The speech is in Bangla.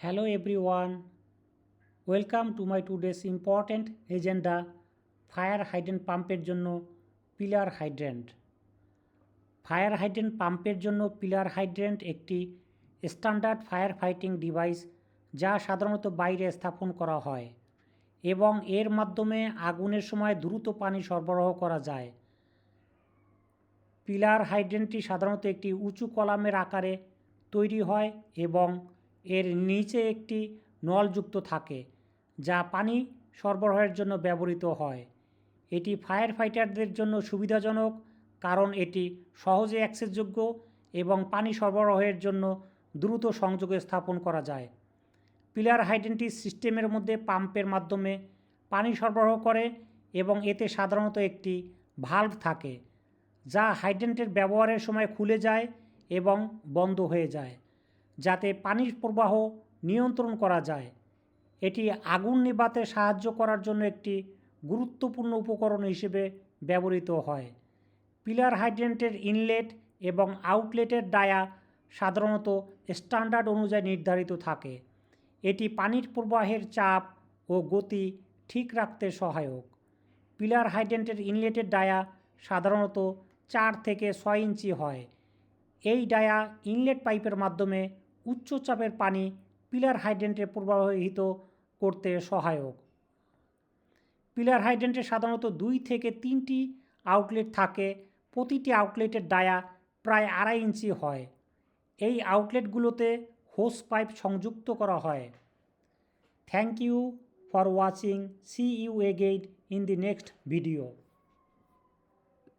Hello, everyone. Welcome to my today's important agenda fire hydrant পাম্পের জন্য পিলার হাইড্রেন্ট ফায়ার হাইড্রেন্ট পাম্পের জন্য পিলার হাইড্রেন্ট একটি স্ট্যান্ডার্ড ফায়ার ফাইটিং ডিভাইস যা সাধারণত বাইরে স্থাপন করা হয় এবং এর মাধ্যমে আগুনের সময় দ্রুত পানি সরবরাহ করা যায় পিলার হাইড্রেন্টটি সাধারণত একটি উঁচু কলামের আকারে তৈরি হয় এবং এর নিচে একটি নলযুক্ত থাকে, যা পানি সরবরাহের জন্য ব্যবহৃত হয়। এটি ফায়ার ফাইটারদের জন্য সুবিধাজনক, কারণ এটি সহজে অ্যাক্সেসযোগ্য এবং পানি সরবরাহের জন্য দ্রুত সংযোগে স্থাপন করা যায়। পিলার হাইড্রেন্টটি সিস্টেমের মধ্যে পাম্পের মাধ্যমে পানি সরবরাহ করে এবং এতে সাধারণত একটি ভাল্ব থাকে, যা হাইড্রেন্টের ব্যবহারের সময় খুলে যায় এবং বন্ধ হয়ে যায়। যাতে পানির প্রবাহ নিয়ন্ত্রণ করা যায়। এটি আগুন নেভাতে সাহায্য করার জন্য একটি গুরুত্বপূর্ণ উপকরণ হিসেবে ব্যবহৃত হয়। পিলার হাইড্রেন্টের ইনলেট এবং আউটলেটের ডায়া সাধারণত স্ট্যান্ডার্ড অনুযায়ী নির্ধারিত থাকে। এটি পানির প্রবাহের চাপ ও গতি ঠিক রাখতে সহায়ক। পিলার হাইড্রেন্টের ইনলেটের ডায়া সাধারণত চার থেকে ছয় ইঞ্চি হয়। এই ডায়া ইনলেট পাইপের মাধ্যমে উচ্চ চাপের পানি পিলার হাইড্রেন্টে প্রবাহিত করতে সহায়ক। পিলার হাইড্রেন্টে সাধারণত দুই থেকে তিনটি আউটলেট থাকে। প্রতিটি আউটলেটের ডায়া প্রায় আড়াই ইঞ্চি হয়। এই আউটলেটগুলোতে হোস পাইপ সংযুক্ত করা হয়। Thank you for watching. See you again in the next video.